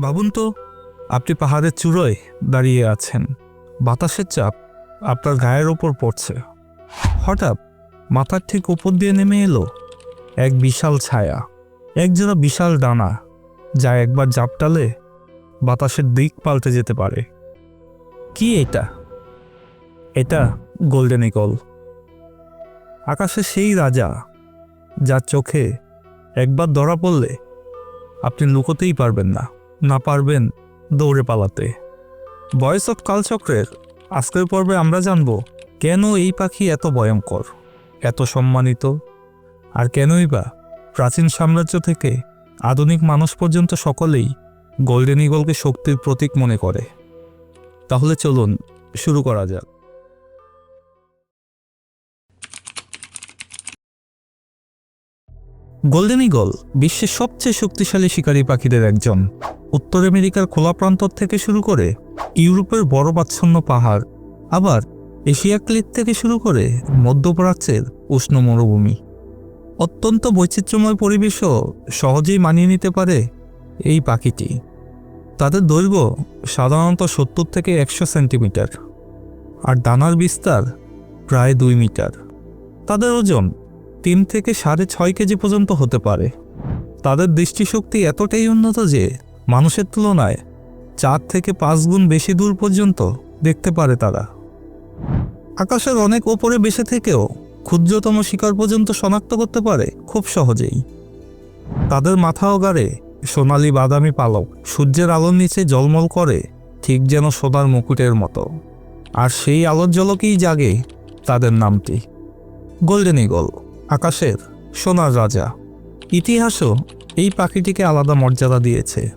ভাবুন তো, আপনি পাহাড়ের চূড়োয় দাঁড়িয়ে আছেন। বাতাসের চাপ আপনার গায়ের ওপর পড়ছে। হঠাৎ মাথার ঠিক উপর দিয়ে নেমে এলো এক বিশাল ছায়া। একজোড়া বিশাল ডানা, যা একবার জাপটালে বাতাসের দিক পাল্টে যেতে পারে। কি এটা? এটা গোল্ডেন ইগল। আকাশে সেই রাজা, যার চোখে একবার ধরা পড়লে আপনি লুকোতেই পারবেন না। না পারবেন দৌড়ে পালাতে। ভয়েস অফ কালচক্রের আজকের পর্বে আমরা জানব, কেন এই পাখি এত ভয়ঙ্কর, এত সম্মানিত? আর কেনই বা প্রাচীন সাম্রাজ্য থেকে আধুনিক মানুষ পর্যন্ত সকলেই গোল্ডেন ইগলকে শক্তির প্রতীক মনে করে। তাহলে চলুন শুরু করা যাক। গোল্ডেন ইগল বিশ্বের সবচেয়ে শক্তিশালী শিকারী পাখিদের একজন। উত্তর আমেরিকার খোলা প্রান্তর থেকে শুরু করে ইউরোপের বরফাচ্ছন্ন পাহাড়, আবার এশিয়া ক্লিপ থেকে শুরু করে মধ্যপ্রাচ্যের উষ্ণ মরুভূমি। অত্যন্ত বৈচিত্র্যময় পরিবেশও সহজেই মানিয়ে নিতে পারে এই পাখিটি। তাদের দৈর্ঘ্য সাধারণত সত্তর থেকে একশো সেন্টিমিটার, আর ডানার বিস্তার প্রায় দুই মিটার। তাদের ওজন তিন থেকে সাড়ে ছয় কেজি পর্যন্ত হতে পারে। তাদের দৃষ্টিশক্তি এতটাই উন্নত যে মানুষের তুলনায় চার থেকে পাঁচ গুণ বেশি দূর পর্যন্ত দেখতে পারে তারা। আকাশের অনেক ওপরে বেসে থেকেও ক্ষুদ্রতম শিকার পর্যন্ত শনাক্ত করতে পারে খুব সহজেই। তাদের মাথা ও গাড়ে সোনালি বাদামি পালক সূর্যের আলোর নিচে জলমল করে ঠিক যেন সোনার মুকুটের মতো। আর সেই আলোর জলকেই জাগে তাদের নামটি। গোল্ডেন ইগল আকাশের সোনার রাজা। ইতিহাসও এই পাখিটিকে আলাদা মর্যাদা দিয়েছে।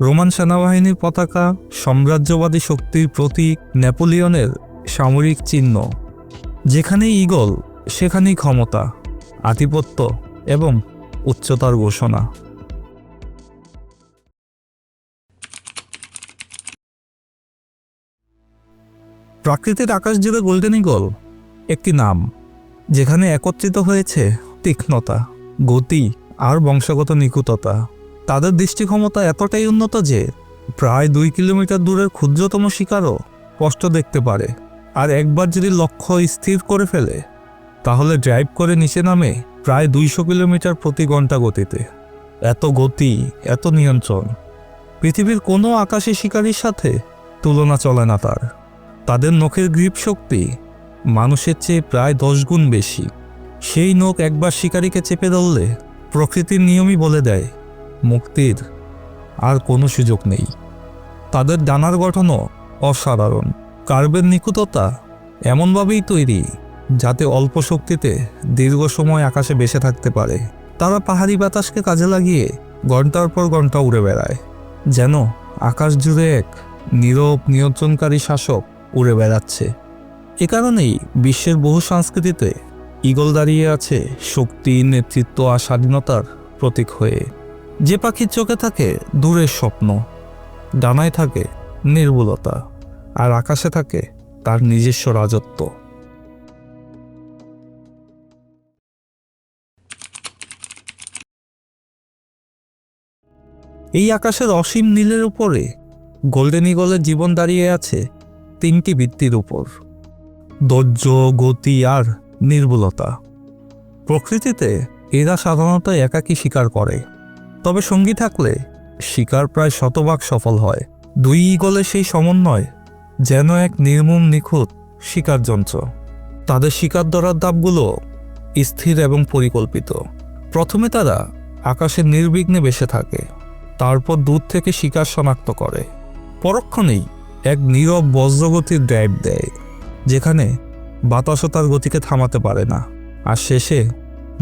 রোমান সেনাবাহিনীর পতাকা সাম্রাজ্যবাদী শক্তির প্রতীক নেপোলিয়নের সামরিক চিহ্ন। যেখানেই ইগল সেখানেই ক্ষমতা, আধিপত্য এবং উচ্চতার ঘোষণা। প্রাকৃতিক আকাশ জুড়ে গোল্ডেন ইগল একটি নাম। যেখানে একত্রিত হয়েছে তীক্ষ্ণতা, গতি আর বংশগত নিকুততা তাদের দৃষ্টি ক্ষমতা এতটাই উন্নত যে প্রায় দুই কিলোমিটার দূরের ক্ষুদ্রতম শিকারও স্পষ্ট দেখতে পারে। আর একবার যদি লক্ষ্য স্থির করে ফেলে, তাহলে ড্রাইভ করে নিচে নামে প্রায় দুইশো কিলোমিটার প্রতি ঘণ্টা গতিতে। এত গতি, এত নিয়ন্ত্রণ, পৃথিবীর কোনো আকাশী শিকারীর সাথে তুলনা চলে না তার। তাদের নখের গ্রিপ শক্তি মানুষের চেয়ে প্রায় দশ গুণ বেশি। সেই নখ একবার শিকারীকে চেপে ধরলে প্রকৃতির নিয়মই বলে দেয়, মুক্তির আর কোনো সুযোগ নেই। তাদের ডানার গঠনও অসাধারণ। কার্বের নিখুঁততা এমনভাবেই তৈরি, যাতে অল্প শক্তিতে দীর্ঘ সময় আকাশে বেসে থাকতে পারে। তারা পাহাড়ি বাতাসকে কাজে লাগিয়ে ঘণ্টার পর ঘণ্টা উড়ে বেড়ায়, যেন আকাশ জুড়ে এক নীরব নিয়ন্ত্রণকারী শাসক উড়ে বেড়াচ্ছে। এ কারণেই বিশ্বের বহু সংস্কৃতিতে ঈগল দাঁড়িয়ে আছে শক্তি, নেতৃত্ব আর স্বাধীনতার প্রতীক হয়ে। যে পাখির চোখে থাকে দূরের স্বপ্ন, ডানায় থাকে নির্ভুলতা আর আকাশে থাকে তার নিজস্ব রাজত্ব। এই আকাশের অসীম নীলের উপরে গোল্ডেন ইগলের জীবন দাঁড়িয়ে আছে তিনটি ভিত্তির উপর। ধৈর্য, গতি আর নির্ভুলতা প্রকৃতিতে এরা সাধারণত একাকী শিকার করে। তবে সঙ্গী থাকলে শিকার প্রায় শতভাগ সফল হয়। দুই ইগলের সেই সমন্বয় যেন এক নির্মম, নিখুঁত শিকার যন্ত্র তাদের শিকার ধরার দাপগুলো স্থির এবং পরিকল্পিত। প্রথমে তারা আকাশে নির্বিঘ্নে বেসে থাকে, তারপর দূর থেকে শিকার শনাক্ত করে। পরক্ষণেই এক নীরব বজ্রগতির ড্রাইভ দেয়। যেখানে বাতাসও তার গতিকে থামাতে পারে না। আর শেষে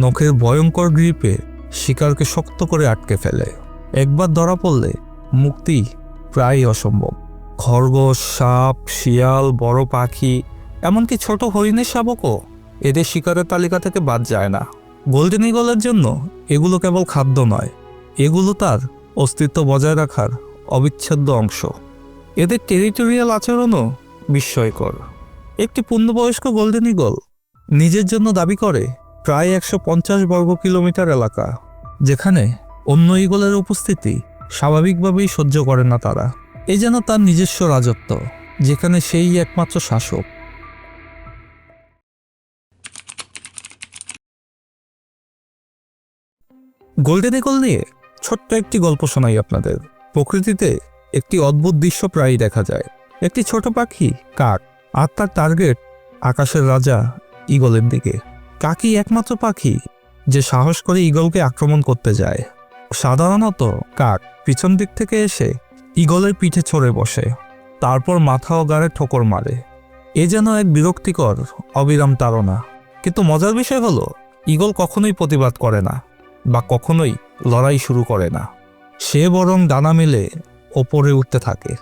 নখের ভয়ঙ্কর গ্রিপে শিকারকে শক্ত করে আটকে ফেলে। একবার ধরা পড়লে মুক্তি প্রায় অসম্ভব। খরগোশ, সাপ, শিয়াল, বড় পাখি, এমনকি ছোট হরিণের শাবকও এদের শিকারের তালিকা থেকে বাদ যায় না। গোল্ডেন ইগলের জন্য এগুলো কেবল খাদ্য নয়, এগুলো তার অস্তিত্ব বজায় রাখার অবিচ্ছেদ্য অংশ। এদের টেরিটোরিয়াল আচরণও বিস্ময়কর। একটি পূর্ণবয়স্ক গোল্ডেন ইগল নিজের জন্য দাবি করে প্রায় একশো পঞ্চাশ বর্গ কিলোমিটার এলাকা, যেখানে অন্য ইগলের উপস্থিতি স্বাভাবিকভাবেই সহ্য করে না তারা। এ যেন তার নিজস্ব রাজত্ব, যেখানে সেই একমাত্র শাসক। গোল্ডেন ইগল নিয়ে ছোট্ট একটি গল্প শোনাই আপনাদের। প্রকৃতিতে একটি অদ্ভুত দৃশ্য প্রায়ই দেখা যায়। একটি ছোট পাখি, কাক আর তার টার্গেট আকাশের রাজা ইগলের দিকে। কাকই একমাত্র পাখি যে সাহস করে ইগলকে আক্রমণ করতে যায়। সাধারণত কাক পিছন দিক থেকে এসে ইগলের পিঠে ছড়ে বসে, তারপর মাথা ও গাড়ে ঠোকর মারে। এ যেন এক বিরক্তিকর অবিরাম তাড়না। কিন্তু মজার বিষয় হলো ইগল কখনোই প্রতিবাদ করে না বা কখনোই লড়াই শুরু করে না। সে বরং ডানা মেলে ওপরে উঠতে থাকে।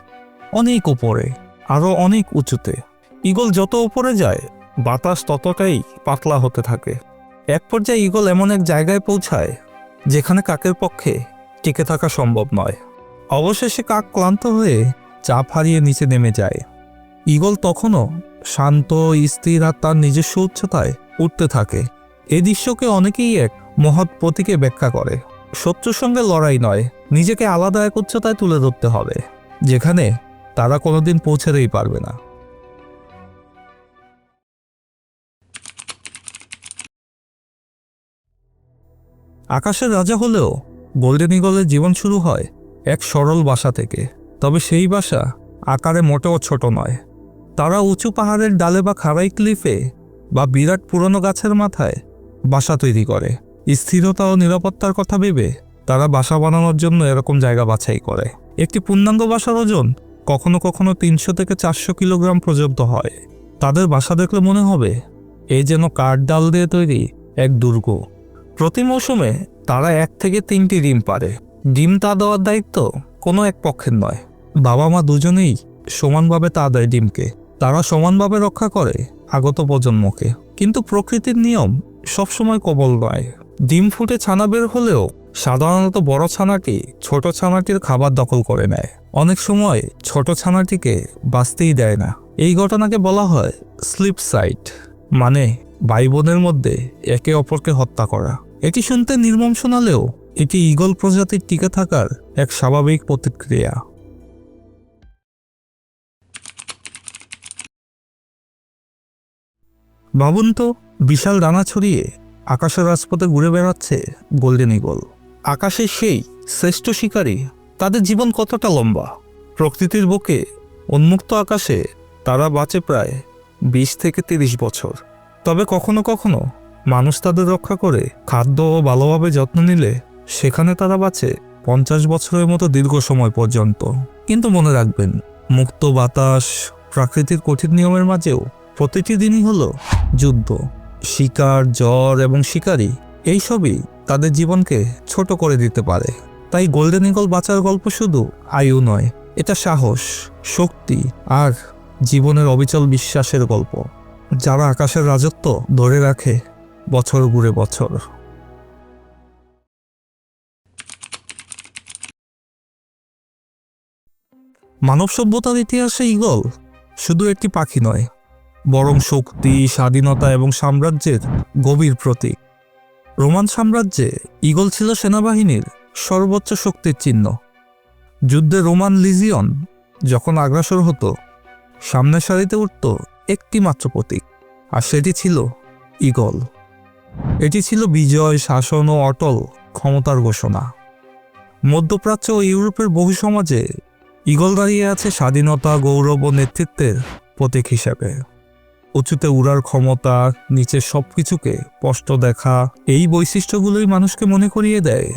অনেক ওপরে আরও অনেক উঁচুতে। ইগল যত উপরে যায়, বাতাস ততটাই পাতলা হতে থাকে। এক পর্যায়ে ইগল এমন এক জায়গায় পৌঁছায়, যেখানে কাকের পক্ষে টিকে থাকা সম্ভব নয়। অবশেষে কাক ক্লান্ত হয়ে চাপ হারিয়ে নিচে নেমে যায়। ইগল তখনও শান্ত, স্থির আর তার নিজস্ব উচ্চতায় উঠতে থাকে। এ দৃশ্যকে অনেকেই এক মহৎ প্রতীকে ব্যাখ্যা করে। শত্রুর সঙ্গে লড়াই নয়, নিজেকে আলাদা এক উচ্চতায় তুলে ধরতে হবে, যেখানে তারা কোনোদিন পৌঁছাতেই পারবে না। আকাশের রাজা হলেও গোল্ডেন ইগলের জীবন শুরু হয় এক সরল বাসা থেকে। তবে সেই বাসা আকারে মোটেও ছোট নয়। তারা উঁচু পাহাড়ের ডালে বা খাড়াই ক্লিফে বা বিরাট পুরনো গাছের মাথায় বাসা তৈরি করে। স্থিরতা ও নিরাপত্তার কথা ভেবে তারা বাসা বানানোর জন্য এরকম জায়গা বাছাই করে। একটি পূর্ণাঙ্গ বাসার ওজন কখনো কখনো তিনশো থেকে চারশো কিলোগ্রাম পর্যন্ত হয়। তাদের বাসা দেখলে মনে হবে, এই যেন কাঠ ডাল দিয়ে তৈরি এক দুর্গ। প্রতি মৌসুমে তারা এক থেকে তিনটি ডিম পারে ডিম তা দেওয়ার দায়িত্ব কোনো এক পক্ষের নয়। বাবা মা দুজনেই সমানভাবে তা দেয় ডিমকে। তারা সমানভাবে রক্ষা করে আগত প্রজন্মকে। কিন্তু প্রকৃতির নিয়ম সবসময় কবল নয়। ডিম ফুটে ছানা বের হলেও সাধারণত বড় ছানাটি ছোট ছানাটির খাবার দখল করে নেয়। অনেক সময় ছোট ছানাটিকে বাঁচতেই দেয় না। এই ঘটনাকে বলা হয় স্লিপ সাইট মানে ভাই বোনের মধ্যে একে অপরকে হত্যা করা। এটি শুনতে নির্মম শোনালেও এটি ঈগল প্রজাতির টিকে থাকার এক স্বাভাবিক প্রতিক্রিয়া। ভাবুন তো, বিশাল ডানা ছড়িয়ে আকাশের রাজপথে ঘুরে বেড়াচ্ছে গোল্ডেন ইগল আকাশে সেই শ্রেষ্ঠ শিকারী তাদের জীবন কতটা লম্বা? প্রকৃতির বুকে উন্মুক্ত আকাশে তারা বাঁচে প্রায় বিশ থেকে তিরিশ বছর। তবে কখনো কখনো মানুষ তাদের রক্ষা করে, খাদ্য ও ভালোভাবে যত্ন নিলে সেখানে তারা বাঁচে পঞ্চাশ বছরের মতো দীর্ঘ সময় পর্যন্ত। কিন্তু মনে রাখবেন, মুক্ত বাতাস, প্রাকৃতিক কঠিন নিয়মের মাঝেও প্রতিটি দিনই হলো যুদ্ধ। শিকার, জ্বর এবং শিকারী, এইসবই তাদের জীবনকে ছোট করে দিতে পারে। তাই গোল্ডেন ইগল বাঁচার গল্প শুধু আয়ু নয়, এটা সাহস, শক্তি আর জীবনের অবিচল বিশ্বাসের গল্প। যারা আকাশের রাজত্ব ধরে রাখে বছর ঘুরে বছর। মানব সভ্যতার ইতিহাসে ঈগল শুধু একটি পাখি নয়, বরং শক্তি, স্বাধীনতা এবং সাম্রাজ্যের গভীর প্রতীক। রোমান সাম্রাজ্যে ঈগল ছিল সেনাবাহিনীর সর্বোচ্চ শক্তির চিহ্ন। যুদ্ধে রোমান লিজিয়ন যখন আগ্রাসর হতো, সামনের সারিতে উঠত একটি মাত্র প্রতীক, আর সেটি ছিল ঈগল। এটি ছিল বিজয়, শাসন ও অটল ক্ষমতার ঘোষণা। মধ্যপ্রাচ্য ও ইউরোপের বহু সমাজে ঈগল দাঁড়িয়ে আছে স্বাধীনতা, গৌরব ও নেতৃত্বের প্রতীক হিসেবে। উঁচুতে উড়ার ক্ষমতা নিচের সব কিছুকে স্পষ্ট দেখা, এই বৈশিষ্ট্যগুলোই মানুষকে মনে করিয়ে দেয়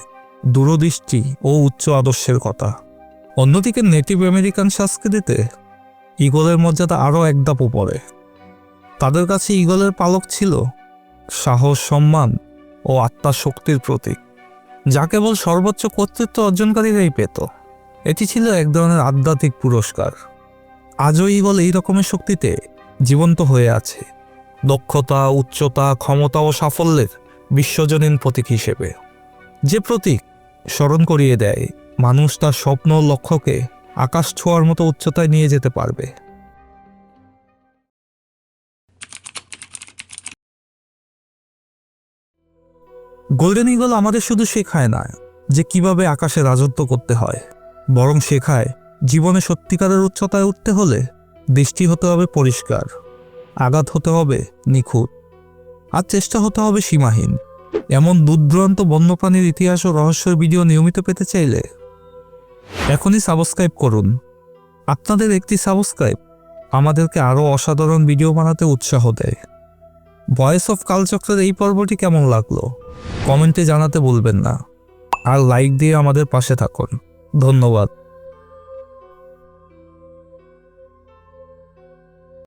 দূরদৃষ্টি ও উচ্চ আদর্শের কথা। অন্যদিকে নেটিভ আমেরিকান সংস্কৃতিতে ঈগলের মর্যাদা আরও এক ধাপ উপরে। তাদের কাছে ঈগলের পালক ছিল সাহস, সম্মান ও আত্মার শক্তির প্রতীক। যা কেবল সর্বোচ্চ কর্তৃত্ব অর্জনকারীরাই পেত। এটি ছিল এক ধরনের আধ্যাত্মিক পুরস্কার। আজও ঈগল এই রকমের শক্তিতে জীবন্ত হয়ে আছে। দক্ষতা, উচ্চতা, ক্ষমতা ও সাফল্যের বিশ্বজনীন প্রতীক হিসেবে। যে প্রতীক স্মরণ করিয়ে দেয়, মানুষ তার স্বপ্ন লক্ষ্যকে আকাশ ছোঁয়ার মতো উচ্চতায় নিয়ে যেতে পারবে। গোল্ডেন ইগল আমাদের শুধু শেখায় না, যে কীভাবে আকাশে রাজত্ব করতে হয়, বরং শেখায় জীবনে সত্যিকারের উচ্চতায় উঠতে হলে দৃষ্টি হতে হবে পরিষ্কার, আঘাত হতে হবে নিখুঁত, আর চেষ্টা হতে হবে সীমাহীন। এমন দূরদূরান্ত বন্যপ্রাণীর ইতিহাস ও রহস্যের ভিডিও নিয়মিত পেতে চাইলে এখনই সাবস্ক্রাইব করুন। আপনাদের একটি সাবস্ক্রাইব আমাদেরকে আরও অসাধারণ ভিডিও বানাতে উৎসাহ দেয়। ভয়েস অফ কালচক্রের এই পর্বটি কেমন লাগল? কমেন্টে জানাতে বলবেন না। আর লাইক দিয়ে আমাদের পাশে থাকুন। ধন্যবাদ।